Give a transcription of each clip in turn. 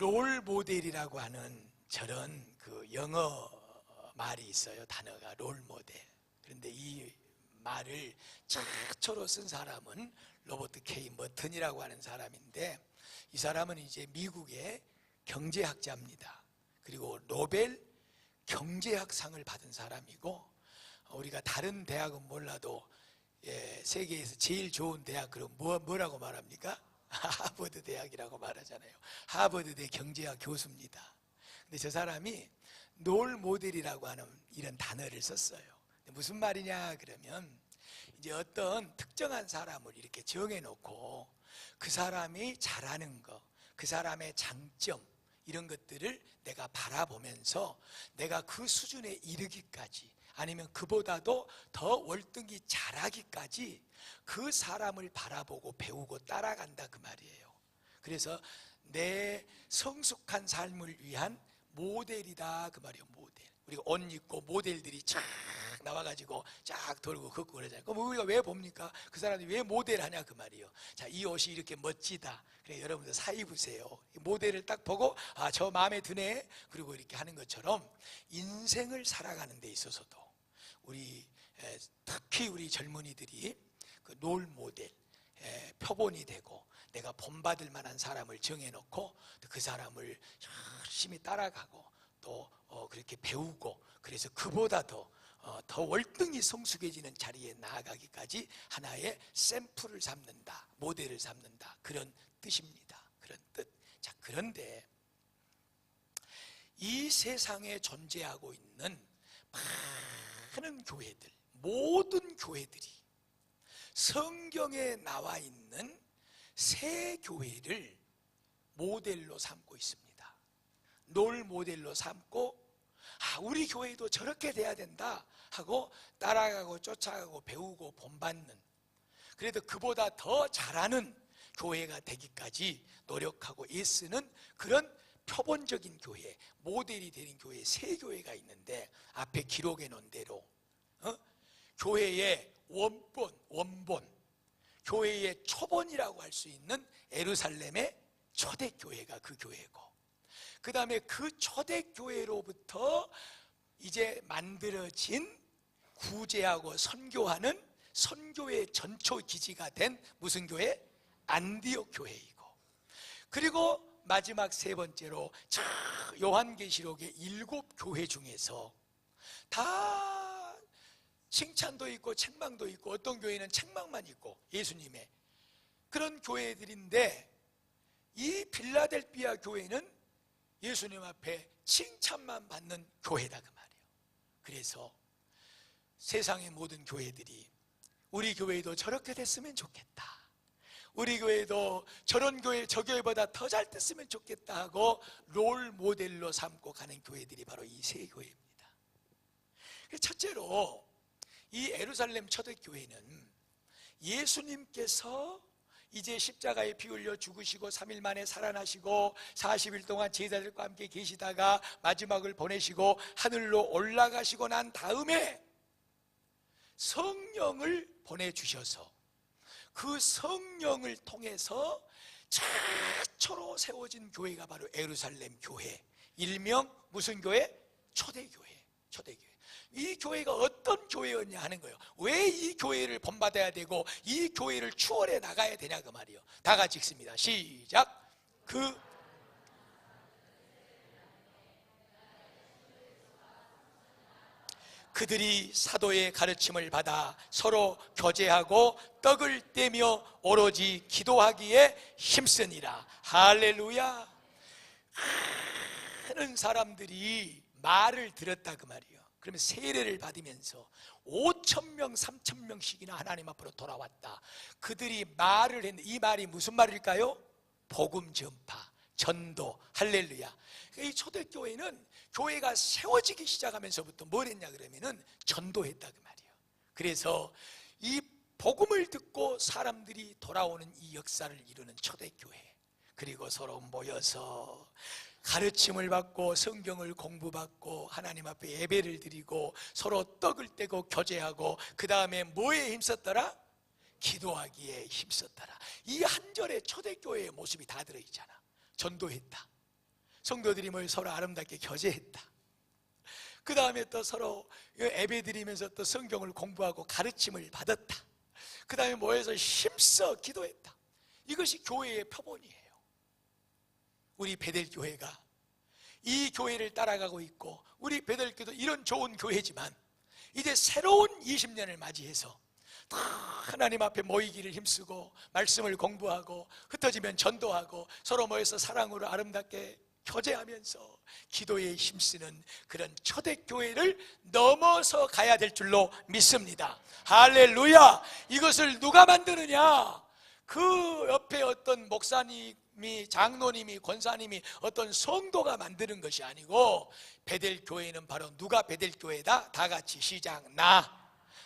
롤 모델이라고 하는 저런 그 영어 말이 있어요. 단어가 롤 모델. 그런데 이 말을 최초로 쓴 사람은 로버트 K 머튼이라고 하는 사람인데 이 사람은 이제 미국의 경제학자입니다. 그리고 노벨 경제학상을 받은 사람이고 우리가 다른 대학은 몰라도 예, 세계에서 제일 좋은 대학 그럼 뭐, 뭐라고 말합니까? 하버드 대학이라고 말하잖아요. 하버드대 경제학 교수입니다. 근데 저 사람이 롤 모델이라고 하는 이런 단어를 썼어요. 무슨 말이냐 그러면 이제 어떤 특정한 사람을 이렇게 정해놓고 그 사람이 잘하는 거, 그 사람의 장점 이런 것들을 내가 바라보면서 내가 그 수준에 이르기까지 아니면 그보다도 더 월등히 잘하기까지 그 사람을 바라보고 배우고 따라간다 그 말이에요. 그래서 내 성숙한 삶을 위한 모델이다 그 말이에요. 모델. 우리가 옷 입고 모델들이 쫙 나와가지고 쫙 돌고 걷고 그러잖아요. 그럼 우리가 왜 봅니까? 그 사람이 왜 모델하냐 그 말이에요. 자, 이 옷이 이렇게 멋지다. 그래 여러분들 사 입으세요. 모델을 딱 보고 아 저 마음에 드네. 그리고 이렇게 하는 것처럼 인생을 살아가는 데 있어서도 우리 특히 우리 젊은이들이 그 롤 모델 표본이 되고 내가 본받을 만한 사람을 정해놓고 그 사람을 열심히 따라가고 또 어, 그렇게 배우고 그래서 그보다 더, 어, 더 월등히 성숙해지는 자리에 나아가기까지 하나의 샘플을 삼는다 모델을 삼는다. 그런 뜻입니다. 그런 뜻. 자, 그런데 이 세상에 존재하고 있는 많은 교회들 모든 교회들이 성경에 나와 있는 새 교회를 모델로 삼고 있습니다. 롤 모델로 삼고 아, 우리 교회도 저렇게 돼야 된다 하고 따라가고 쫓아가고 배우고 본받는 그래도 그보다 더 잘하는 교회가 되기까지 노력하고 애쓰는 그런 표본적인 교회, 모델이 되는 교회 세 교회가 있는데 앞에 기록해 놓은 대로 어? 교회의 원본, 원본, 교회의 초본이라고 할 수 있는 에루살렘의 초대교회가 그 교회고, 그 다음에 그 초대교회로부터 이제 만들어진 구제하고 선교하는 선교의 전초 기지가 된 무슨 교회? 안디옥 교회이고, 그리고 마지막 세 번째로 요한계시록의 일곱 교회 중에서 다 칭찬도 있고 책망도 있고 어떤 교회는 책망만 있고 예수님의 그런 교회들인데 이 빌라델피아 교회는 예수님 앞에 칭찬만 받는 교회다 그 말이에요. 그래서 세상의 모든 교회들이 우리 교회도 저렇게 됐으면 좋겠다. 우리 교회도 저런 교회 저 교회보다 더 잘 됐으면 좋겠다 하고 롤 모델로 삼고 가는 교회들이 바로 이 세 교회입니다. 첫째로 이 에루살렘 초대교회는 예수님께서 이제 십자가에 피 흘려 죽으시고 3일 만에 살아나시고 40일 동안 제자들과 함께 계시다가 마지막을 보내시고 하늘로 올라가시고 난 다음에 성령을 보내주셔서 그 성령을 통해서 최초로 세워진 교회가 바로 에루살렘 교회 일명 무슨 교회? 초대교회 초대교회 이 교회가 어떤 교회였냐 하는 거예요. 왜 이 교회를 본받아야 되고 이 교회를 추월해 나가야 되냐 그 말이에요. 다 같이 읽습니다. 시작. 그 그들이 사도의 가르침을 받아 서로 교제하고 떡을 떼며 오로지 기도하기에 힘쓰니라. 할렐루야. 많은 사람들이 말을 들었다 그 말이에요. 그러면 세례를 받으면서 5천 명, 3천 명씩이나 하나님 앞으로 돌아왔다. 그들이 말을 했는데 이 말이 무슨 말일까요? 복음 전파, 전도, 할렐루야. 이 초대교회는 교회가 세워지기 시작하면서부터 뭘 했냐 그러면은 전도했다 그 말이에요. 그래서 이 복음을 듣고 사람들이 돌아오는 이 역사를 이루는 초대교회. 그리고 서로 모여서 가르침을 받고 성경을 공부받고 하나님 앞에 예배를 드리고 서로 떡을 떼고 교제하고 그 다음에 뭐에 힘썼더라? 기도하기에 힘썼더라 이 한 절에 초대교회의 모습이 다 들어있잖아 전도했다 성도들이 모여 서로 아름답게 교제했다. 그 다음에 또 서로 예배 드리면서 또 성경을 공부하고 가르침을 받았다. 그 다음에 모여서 힘써 기도했다. 이것이 교회의 표본이에요. 우리 베델 교회가 이 교회를 따라가고 있고 우리 베델 교도 이런 좋은 교회지만 이제 새로운 20년을 맞이해서 다 하나님 앞에 모이기를 힘쓰고 말씀을 공부하고 흩어지면 전도하고 서로 모여서 사랑으로 아름답게 교제하면서 기도에 힘쓰는 그런 초대교회를 넘어서 가야 될 줄로 믿습니다. 할렐루야! 이것을 누가 만드느냐? 그 옆에 어떤 목사님 이, 장로님이, 권사님이 어떤 성도가 만드는 것이 아니고 베델 교회는 바로 누가 베델 교회다? 다 같이 시작. 나.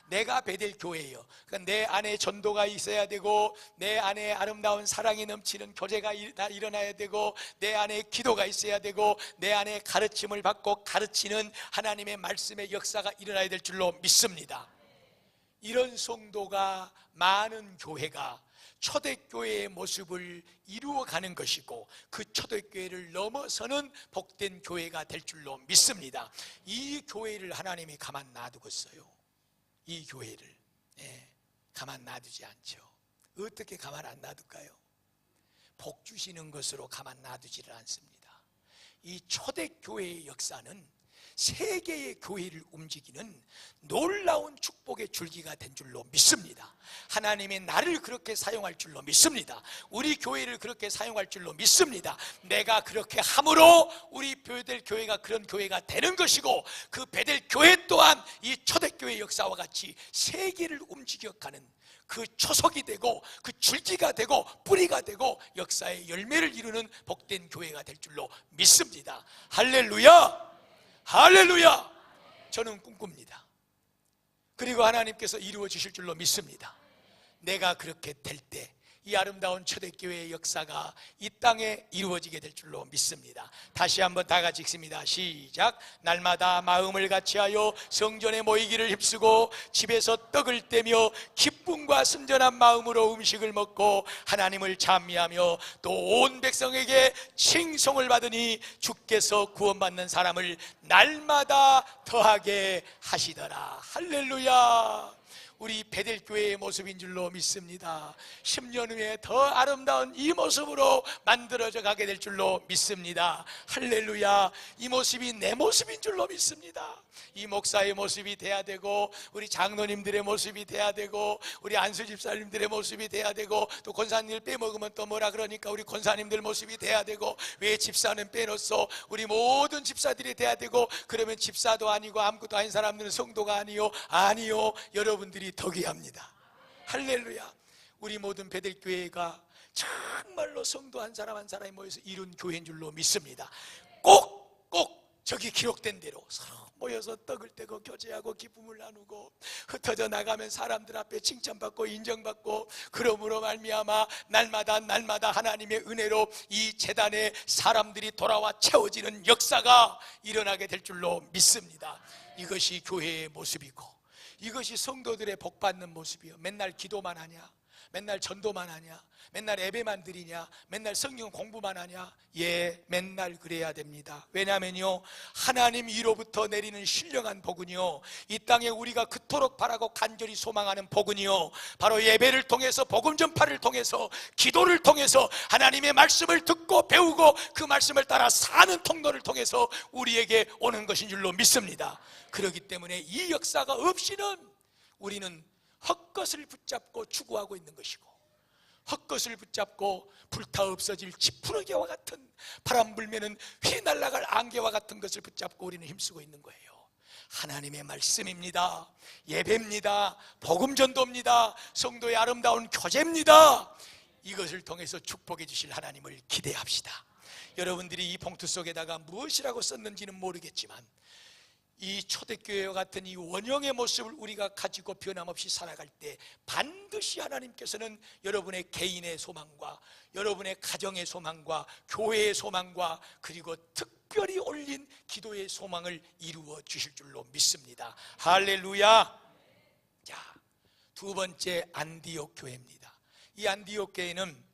내가 베델 교회예요. 그러니까 내 안에 전도가 있어야 되고 내 안에 아름다운 사랑이 넘치는 교제가 일어나야 되고 내 안에 기도가 있어야 되고 내 안에 가르침을 받고 가르치는 하나님의 말씀의 역사가 일어나야 될 줄로 믿습니다. 이런 성도가 많은 교회가 초대교회의 모습을 이루어가는 것이고 그 초대교회를 넘어서는 복된 교회가 될 줄로 믿습니다. 이 교회를 하나님이 가만 놔두겠어요. 이 교회를 예, 가만 놔두지 않죠. 어떻게 가만 안 놔둘까요? 복 주시는 것으로 가만 놔두지를 않습니다. 이 초대교회의 역사는 세계의 교회를 움직이는 놀라운 축복의 줄기가 된 줄로 믿습니다. 하나님이 나를 그렇게 사용할 줄로 믿습니다. 우리 교회를 그렇게 사용할 줄로 믿습니다. 내가 그렇게 함으로 우리 베델 교회가 그런 교회가 되는 것이고 그 베델 교회 또한 이 초대교회 역사와 같이 세계를 움직여 가는 그 초석이 되고 그 줄기가 되고 뿌리가 되고 역사의 열매를 이루는 복된 교회가 될 줄로 믿습니다. 할렐루야! 할렐루야! 저는 꿈꿉니다. 그리고 하나님께서 이루어 주실 줄로 믿습니다. 내가 그렇게 될 때 이 아름다운 초대교회의 역사가 이 땅에 이루어지게 될 줄로 믿습니다. 다시 한번 다 같이 읽습니다. 시작. 날마다 마음을 같이하여 성전에 모이기를 힘쓰고 집에서 떡을 떼며 기 쁨과 순전한 마음으로 음식을 먹고 하나님을 찬미하며 또 온 백성에게 칭송을 받으니 주께서 구원받는 사람을 날마다 더하게 하시더라. 할렐루야. 우리 베델 교회의 모습인 줄로 믿습니다. 10년 후에 더 아름다운 이 모습으로 만들어져 가게 될 줄로 믿습니다. 할렐루야. 이 모습이 내 모습인 줄로 믿습니다. 이 목사의 모습이 돼야 되고 우리 장로님들의 모습이 돼야 되고 우리 안수 집사님들의 모습이 돼야 되고 또 권사님들 빼먹으면 또 뭐라 그러니까 우리 권사님들 모습이 돼야 되고 왜 집사는 빼놓소 우리 모든 집사들이 돼야 되고 그러면 집사도 아니고 아무것도 아닌 사람들은 성도가 아니요 아니요 여러분들이 덕이 합니다. 할렐루야. 우리 모든 베델교회가 정말로 성도 한 사람 한 사람이 모여서 이룬 교회인 줄로 믿습니다. 꼭 꼭 저기 기록된 대로 서로 모여서 떡을 떼고 교제하고 기쁨을 나누고 흩어져 나가면 사람들 앞에 칭찬받고 인정받고 그러므로 말미암아 날마다 날마다 하나님의 은혜로 이 재단에 사람들이 돌아와 채워지는 역사가 일어나게 될 줄로 믿습니다. 이것이 교회의 모습이고 이것이 성도들의 복 받는 모습이요. 맨날 기도만 하냐? 맨날 전도만 하냐? 맨날 예배만 드리냐? 맨날 성경 공부만 하냐? 예, 맨날 그래야 됩니다. 왜냐면요, 하나님 위로부터 내리는 신령한 복은요, 이 땅에 우리가 그토록 바라고 간절히 소망하는 복은요, 바로 예배를 통해서 복음 전파를 통해서 기도를 통해서 하나님의 말씀을 듣고 배우고 그 말씀을 따라 사는 통로를 통해서 우리에게 오는 것인 줄로 믿습니다. 그렇기 때문에 이 역사가 없이는 우리는 헛것을 붙잡고 추구하고 있는 것이고 헛것을 붙잡고 불타 없어질 지푸러기와 같은 바람 불면은 휘날아갈 안개와 같은 것을 붙잡고 우리는 힘쓰고 있는 거예요. 하나님의 말씀입니다. 예배입니다. 복음 전도입니다. 성도의 아름다운 교제입니다. 이것을 통해서 축복해 주실 하나님을 기대합시다. 여러분들이 이 봉투 속에다가 무엇이라고 썼는지는 모르겠지만 이 초대교회와 같은 이 원형의 모습을 우리가 가지고 변함없이 살아갈 때 반드시 하나님께서는 여러분의 개인의 소망과 여러분의 가정의 소망과 교회의 소망과 그리고 특별히 올린 기도의 소망을 이루어 주실 줄로 믿습니다. 할렐루야. 자, 두 번째 안디옥 교회입니다. 이 안디옥 교회는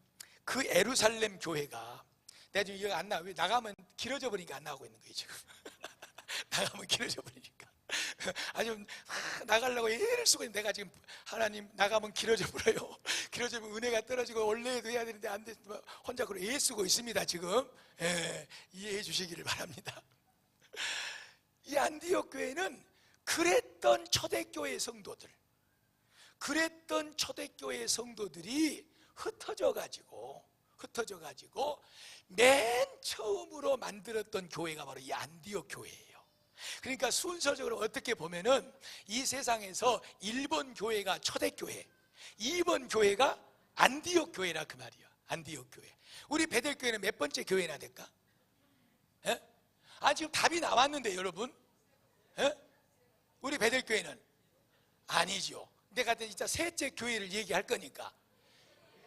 그 에루살렘 교회가 내가 지금 이거 안 나. 왜 나가면 길어져 버리니까 안 나오고 있는 거예요 지금 나가면 길어져 버리니까 아주 아, 나가려고 애를 쓰고 내가 지금 하나님 나가면 길어져 버려요 길어지면 은혜가 떨어지고 원래도 해야 되는데 안 돼. 혼자 그래 애 쓰고 있습니다 지금 예, 이해해 주시기를 바랍니다 이 안디옥 교회는 그랬던 초대교회 성도들 그랬던 초대교회 성도들이 흩어져 가지고 흩어져 가지고 맨 처음으로 만들었던 교회가 바로 이 안디옥 교회예요. 그러니까 순서적으로 어떻게 보면은 이 세상에서 1번 교회가 초대교회, 2번 교회가 안디옥 교회라 그 말이야. 안디옥 교회. 우리 베델 교회는 몇 번째 교회나 될까? 예? 아 지금 답이 나왔는데 여러분. 예? 우리 베델 교회는 아니죠. 내가 진짜 셋째 교회를 얘기할 거니까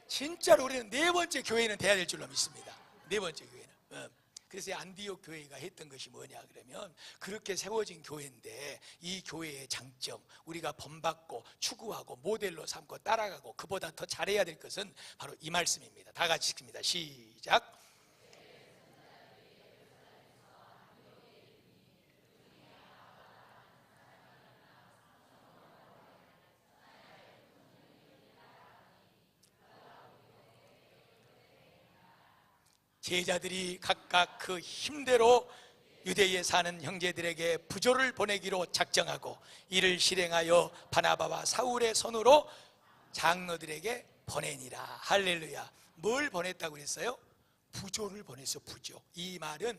진짜로 우리는 네 번째 교회는 돼야 될 줄로 믿습니다. 네 번째 교회는. 어. 그래서 이 안디옥 교회가 했던 것이 뭐냐 그러면 그렇게 세워진 교회인데 이 교회의 장점 우리가 본받고 추구하고 모델로 삼고 따라가고 그보다 더 잘해야 될 것은 바로 이 말씀입니다. 다 같이 읽습니다. 시작. 제자들이 각각 그 힘대로 유대에 사는 형제들에게 부조를 보내기로 작정하고 이를 실행하여 바나바와 사울의 손으로 장로들에게 보내니라. 할렐루야. 뭘 보냈다고 그랬어요? 부조를 보냈어 부조. 이 말은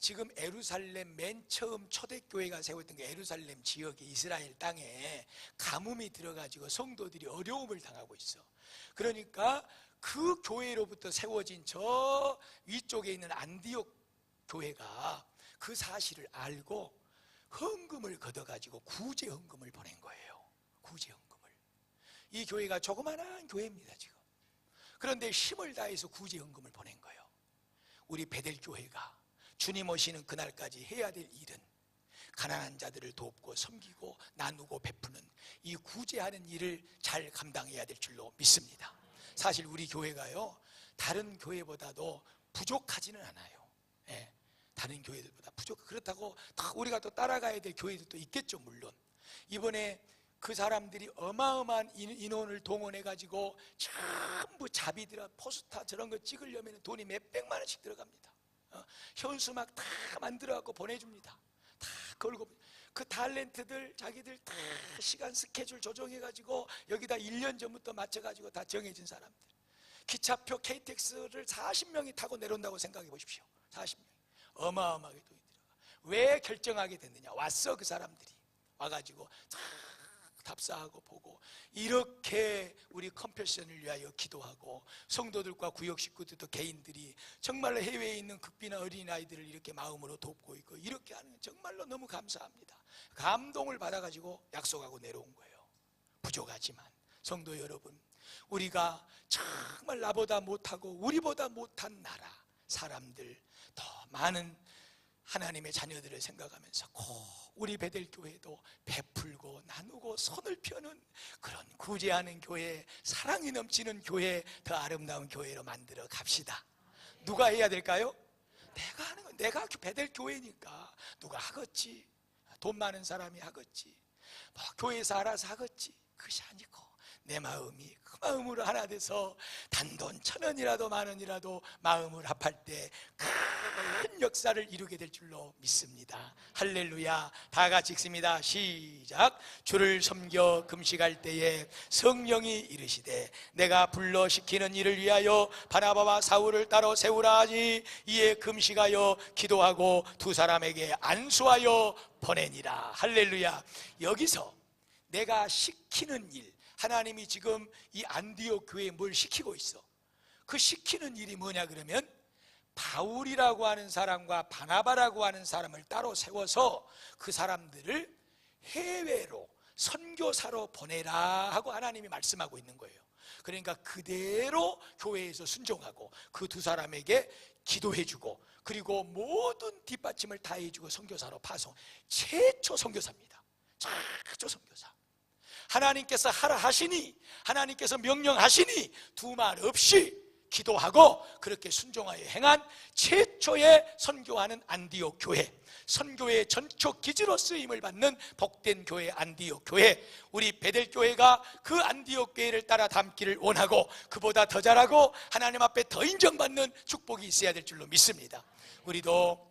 지금 에루살렘 맨 처음 초대교회가 세웠던 그 에루살렘 지역의 이스라엘 땅에 가뭄이 들어가지고 성도들이 어려움을 당하고 있어. 그러니까 그 교회로부터 세워진 저 위쪽에 있는 안디옥 교회가 그 사실을 알고 헌금을 걷어가지고 구제 헌금을 보낸 거예요. 구제 헌금을. 이 교회가 조그마한 교회입니다, 지금. 그런데 힘을 다해서 구제 헌금을 보낸 거예요. 우리 베델 교회가 주님 오시는 그날까지 해야 될 일은 가난한 자들을 돕고 섬기고 나누고 베푸는 이 구제하는 일을 잘 감당해야 될 줄로 믿습니다. 사실 우리 교회가요 다른 교회보다도 부족하지는 않아요. 예, 다른 교회들보다 부족 그렇다고 다 우리가 또 따라가야 될 교회들도 있겠죠 물론 이번에 그 사람들이 어마어마한 인- 인원을 동원해 가지고 전부 자비들아 포스타 저런 거 찍으려면 돈이 몇 백만 원씩 들어갑니다. 어, 현수막 다 만들어 갖고 보내줍니다. 다 걸고 그 탤런트들 자기들 다 시간 스케줄 조정해 가지고 여기다 1년 전부터 맞춰 가지고 다 정해진 사람들. 기차표 KTX를 40명이 타고 내려온다고 생각해 보십시오. 40명. 어마어마하게 돈이 들어가. 왜 결정하게 됐느냐? 왔어 그 사람들이 와 가지고 다 답사하고 보고 이렇게 우리 컴패션을 위하여 기도하고 성도들과 구역 식구들도 개인들이 정말로 해외에 있는 극비나 어린아이들을 이렇게 마음으로 돕고 있고 이렇게 하는 건 정말로 너무 감사합니다. 감동을 받아가지고 약속하고 내려온 거예요. 부족하지만 성도 여러분 우리가 정말 나보다 못하고 우리보다 못한 나라 사람들 더 많은 하나님의 자녀들을 생각하면서 꼭 우리 베델 교회도 베풀고 나누고 손을 펴는 그런 구제하는 교회, 사랑이 넘치는 교회, 더 아름다운 교회로 만들어 갑시다. 누가 해야 될까요? 내가 하는 건 내가 베델 교회니까 누가 하겠지. 돈 많은 사람이 하겠지. 뭐 교회에서 알아서 하겠지. 그것이 아니고 내 마음이 그 마음으로 하나 돼서 단돈 천 원이라도 만 원이라도 마음을 합할 때 큰 역사를 이루게 될 줄로 믿습니다. 할렐루야. 다 같이 읽습니다. 시작. 주를 섬겨 금식할 때에 성령이 이르시되 내가 불러 시키는 일을 위하여 바나바와 사울을 따로 세우라 하지 이에 금식하여 기도하고 두 사람에게 안수하여 보내니라. 할렐루야. 여기서 내가 시키는 일 하나님이 지금 이 안디옥 교회에 뭘 시키고 있어? 그 시키는 일이 뭐냐 그러면 바울이라고 하는 사람과 바나바라고 하는 사람을 따로 세워서 그 사람들을 해외로 선교사로 보내라 하고 하나님이 말씀하고 있는 거예요. 그러니까 그대로 교회에서 순종하고 그 두 사람에게 기도해주고 그리고 모든 뒷받침을 다 해주고 선교사로 파송. 최초 선교사입니다. 최초 선교사 하나님께서 하라 하시니 하나님께서 명령하시니 두 말 없이 기도하고 그렇게 순종하여 행한 최초의 선교하는 안디옥 교회 선교의 전초 기지로 쓰임을 받는 복된 교회 안디옥 교회. 우리 베델 교회가 그 안디옥 교회를 따라 담기를 원하고 그보다 더 잘하고 하나님 앞에 더 인정받는 축복이 있어야 될 줄로 믿습니다. 우리도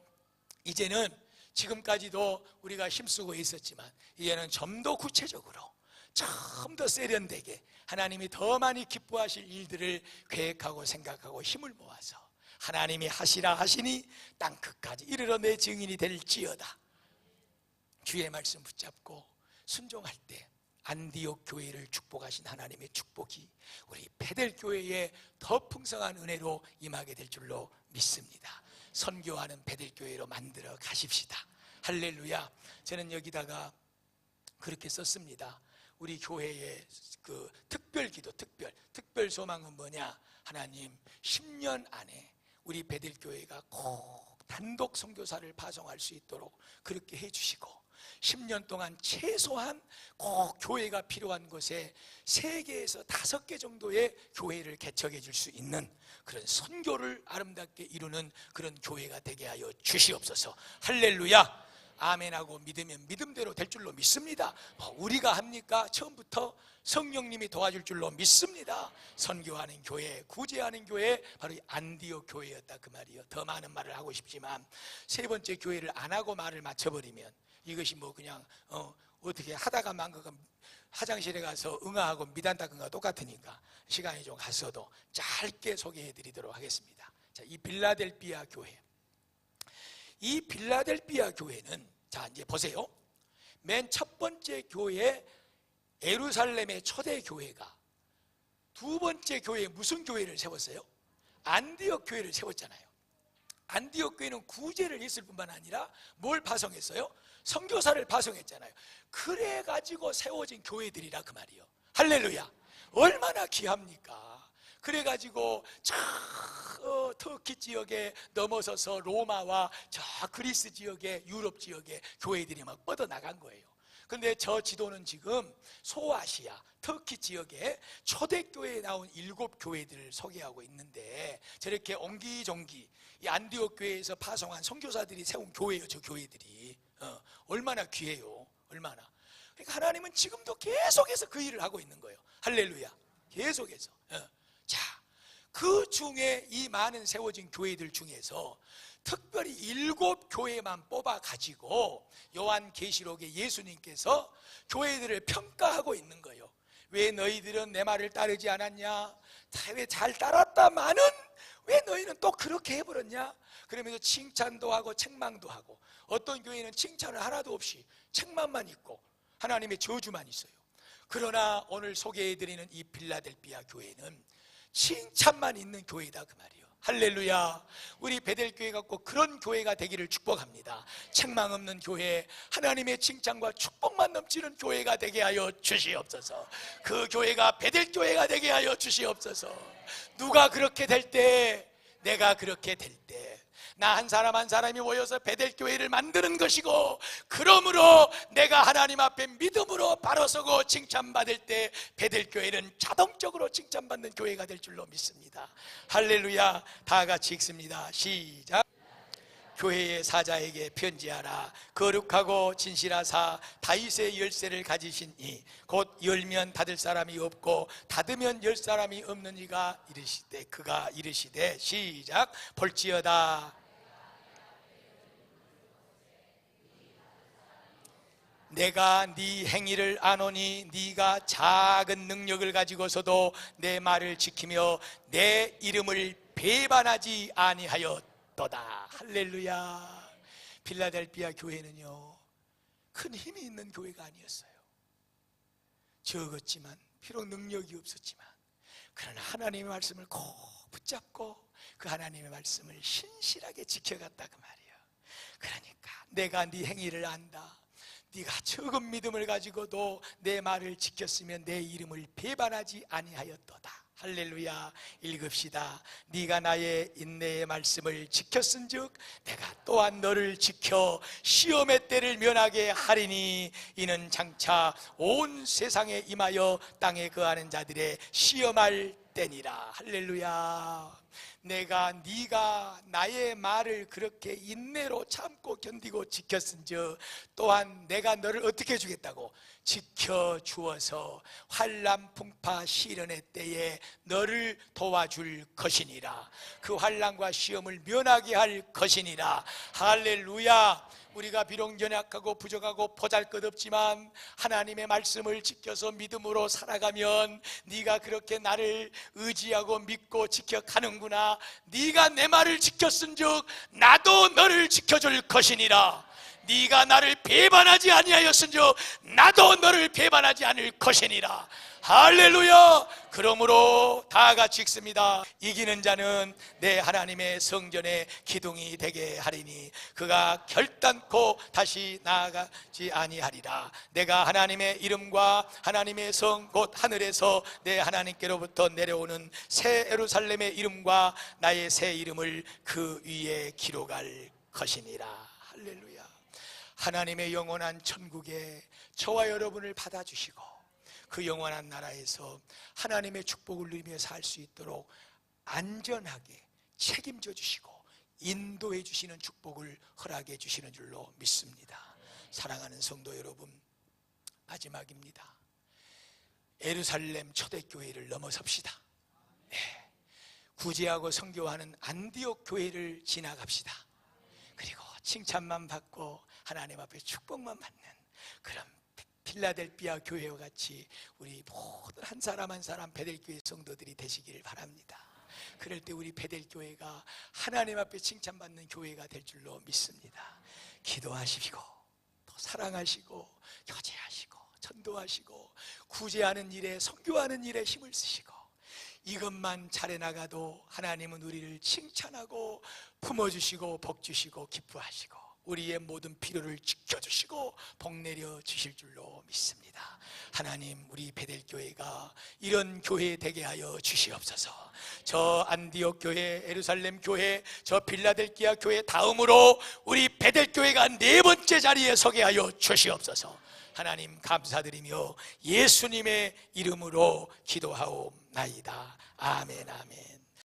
이제는 지금까지도 우리가 힘쓰고 있었지만 이제는 좀 더 구체적으로 좀 더 세련되게 하나님이 더 많이 기뻐하실 일들을 계획하고 생각하고 힘을 모아서 하나님이 하시라 하시니 땅 끝까지 이르러 내 증인이 될지어다 주의 말씀 붙잡고 순종할 때 안디옥 교회를 축복하신 하나님의 축복이 우리 베델 교회에 더 풍성한 은혜로 임하게 될 줄로 믿습니다. 선교하는 베델 교회로 만들어 가십시다. 할렐루야. 저는 여기다가 그렇게 썼습니다. 우리 교회의 그 특별 기도, 특별, 특별 소망은 뭐냐? 하나님, 10년 안에 우리 베델 교회가 꼭 단독 선교사를 파송할 수 있도록 그렇게 해 주시고 10년 동안 최소한 꼭 교회가 필요한 곳에 세 개에서 다섯 개 정도의 교회를 개척해 줄 수 있는 그런 선교를 아름답게 이루는 그런 교회가 되게 하여 주시옵소서. 할렐루야. 아멘하고 믿으면 믿음대로 될 줄로 믿습니다. 뭐 우리가 합니까? 처음부터 성령님이 도와줄 줄로 믿습니다. 선교하는 교회, 구제하는 교회, 바로 이 안디오 교회였다 그 말이요. 더 많은 말을 하고 싶지만 세 번째 교회를 안 하고 말을 맞춰버리면 이것이 뭐 그냥 어, 어떻게 하다가 만 거가 화장실에 가서 응아하고 미단 닦은 거 똑같으니까 시간이 좀 갔어도 짧게 소개해 드리도록 하겠습니다. 자, 이 빌라델비아 교회. 이 빌라델비아 교회는 자 이제 보세요. 맨 첫 번째 교회 에루살렘의 초대 교회가 두 번째 교회 무슨 교회를 세웠어요? 안디옥 교회를 세웠잖아요. 안디옥 교회는 구제를 했을 뿐만 아니라 뭘 파송했어요? 선교사를 파송했잖아요. 그래 가지고 세워진 교회들이라 그 말이요. 할렐루야. 얼마나 귀합니까? 그래 가지고 저 어, 터키 지역에 넘어서서 로마와 저 그리스 지역에 유럽 지역에 교회들이 막 뻗어 나간 거예요. 근데 저 지도는 지금 소아시아, 터키 지역에 초대교회에 나온 일곱 교회들을 소개하고 있는데 저렇게 옹기종기 이 안디옥 교회에서 파송한 선교사들이 세운 교회예요. 저 교회들이 어, 얼마나 귀해요. 얼마나. 그러니까 하나님은 지금도 계속해서 그 일을 하고 있는 거예요. 할렐루야. 계속해서. 어. 자, 그 중에 이 많은 세워진 교회들 중에서 특별히 일곱 교회만 뽑아 가지고 요한 계시록에 예수님께서 교회들을 평가하고 있는 거예요. 왜 너희들은 내 말을 따르지 않았냐? 왜 잘 따랐다마는 왜 너희는 또 그렇게 해버렸냐? 그러면서 칭찬도 하고 책망도 하고 어떤 교회는 칭찬을 하나도 없이 책망만 있고 하나님의 저주만 있어요. 그러나 오늘 소개해드리는 이 빌라델비아 교회는 칭찬만 있는 교회다 그 말이에요. 할렐루야. 우리 베델 교회가 꼭 그런 교회가 되기를 축복합니다. 책망 없는 교회, 하나님의 칭찬과 축복만 넘치는 교회가 되게 하여 주시옵소서. 그 교회가 베델 교회가 되게 하여 주시옵소서. 누가 그렇게 될 때, 내가 그렇게 될 때, 나 한 사람 한 사람이 모여서 베델 교회를 만드는 것이고 그러므로 내가 하나님 앞에 믿음으로 바로 서고 칭찬받을 때 베델 교회는 자동적으로 칭찬받는 교회가 될 줄로 믿습니다. 할렐루야. 다 같이 읽습니다. 시작. 교회의 사자에게 편지하라 거룩하고 진실하사 다윗의 열쇠를 가지신 이 곧 열면 닫을 사람이 없고 닫으면 열 사람이 없는 이가 이르시되 그가 이르시되 시작 볼지어다 내가 네 행위를 아노니 네가 작은 능력을 가지고서도 내 말을 지키며 내 이름을 배반하지 아니하였도다. 할렐루야. 필라델비아 교회는요 큰 힘이 있는 교회가 아니었어요. 적었지만 비록 능력이 없었지만 그러나 하나님의 말씀을 꼭 붙잡고 그 하나님의 말씀을 신실하게 지켜갔다 그 말이에요. 그러니까 내가 네 행위를 안다 네가 적은 믿음을 가지고도 내 말을 지켰으면 내 이름을 배반하지 아니하였도다. 할렐루야 읽읍시다 네가 나의 인내의 말씀을 지켰은즉 내가 또한 너를 지켜 시험의 때를 면하게 하리니 이는 장차 온 세상에 임하여 땅에 거하는 자들의 시험할 때니라. 할렐루야. 내가 네가 나의 말을 그렇게 인내로 참고 견디고 지켰은즉 또한 내가 너를 어떻게 해주겠다고? 지켜 주어서 환란 풍파 시련의 때에 너를 도와줄 것이니라. 그 환란과 시험을 면하게 할 것이니라. 할렐루야 우리가 비록 연약하고 부족하고 보잘것없지만 하나님의 말씀을 지켜서 믿음으로 살아가면 네가 그렇게 나를 의지하고 믿고 지켜가는구나. 네가 내 말을 지켰은즉 나도 너를 지켜줄 것이니라. 네가 나를 배반하지 아니하였은즉 나도 너를 배반하지 않을 것이니라 할렐루야! 그러므로 다 같이 읽습니다. 이기는 자는 내 하나님의 성전의 기둥이 되게 하리니 그가 결단코 다시 나아가지 아니하리라. 내가 하나님의 이름과 하나님의 성 곧 하늘에서 내 하나님께로부터 내려오는 새 예루살렘의 이름과 나의 새 이름을 그 위에 기록할 것이니라. 할렐루야! 하나님의 영원한 천국에 저와 여러분을 받아주시고 그 영원한 나라에서 하나님의 축복을 누리며 살 수 있도록 안전하게 책임져 주시고 인도해 주시는 축복을 허락해 주시는 줄로 믿습니다. 사랑하는 성도 여러분, 마지막입니다. 에루살렘 초대교회를 넘어섭시다. 네. 구제하고 선교하는 안디옥 교회를 지나갑시다. 그리고 칭찬만 받고 하나님 앞에 축복만 받는 그런 필라델피아 교회와 같이 우리 모든 한 사람 한 사람 베델교회 성도들이 되시기를 바랍니다. 그럴 때 우리 베델교회가 하나님 앞에 칭찬받는 교회가 될 줄로 믿습니다. 기도하시고 또 사랑하시고 교제하시고 전도하시고 구제하는 일에 선교하는 일에 힘을 쓰시고 이것만 잘해 나가도 하나님은 우리를 칭찬하고 품어주시고 복주시고 기뻐하시고 우리의 모든 필요를 지켜주시고 복내려 주실 줄로 믿습니다. 하나님 우리 베델교회가 이런 교회 되게 하여 주시옵소서. 저 안디옥 교회, 에루살렘 교회, 저 빌라델기아 교회 다음으로 우리 베델교회가 네 번째 자리에 서게 하여 주시옵소서. 하나님 감사드리며 예수님의 이름으로 기도하옵나이다. 아멘 아멘.